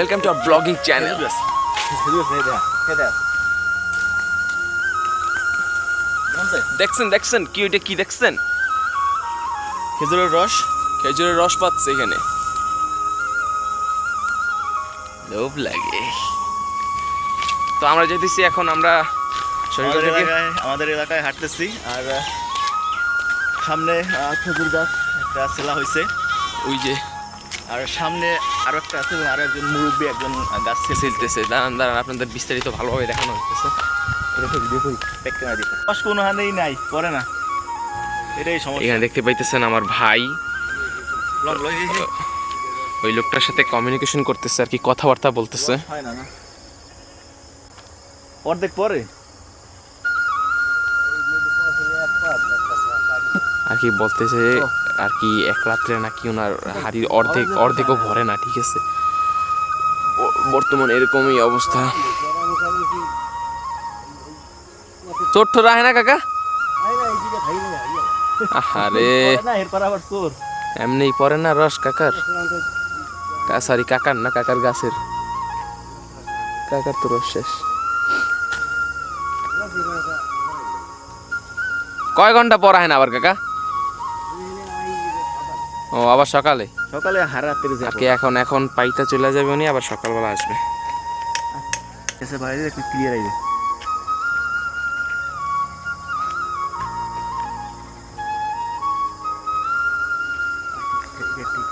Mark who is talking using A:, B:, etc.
A: Welcome to our ব্লগিং channel দেখছেন দেখছেন? কি ওইটা কি দেখছেন?
B: খেজুরের রস?
A: খেজুরের রস পাচ্ছে এখানে। লোভ লাগে। তো আমরা যেতেছি এখন আমরা
B: আমাদের এলাকায় আমাদের এলাকায় হাঁটতেছি আর সামনে খেজুর গাছ একটা সেলা হয়েছে।
A: ওই যে
B: আর সামনে আরও একটা আছে এবং আরও একজন মুরব্বী একজন গাছ ছেলতেছে।
A: দাঁড়ান দাঁড়ান আপনাদের বিস্তারিত ভালোভাবে দেখানো
B: রস কোনো নাই করে না। এটাই সমস্যা।
A: এখানে দেখতে পাইতেছেন আমার ভাই। ওই লোকটার সাথে কমিউনিকেশন করতেছে আর কি কথাবার্তা বলতেছে।
B: অর্ধেক পরে।
A: আর কি বলতেছে আর কি এক রাত্রে নাকি ওনার হাড়ির অর্ধেক অর্ধেকও ভরে না ঠিক আছে? বর্তমানে এরকমই অবস্থা। চোট ঠোর রাখে না কাকা?
B: চোর
A: এমনি পরে না রস কাকার? সরি কাকার না কাকার গাছের। কাকার তো রস শেষ। কয় ঘণ্টা পর হয় না আবার কাকা? ও আবার সকালে?
B: সকালে হারাতের
A: যাবে। আজকে এখন এখন পাইতা চলে যাবে উনি আবার সকালবেলা আসবে।
B: আচ্ছা, এসে বাইরে একটু ক্লিয়ার আইবে ঠিক ঠিক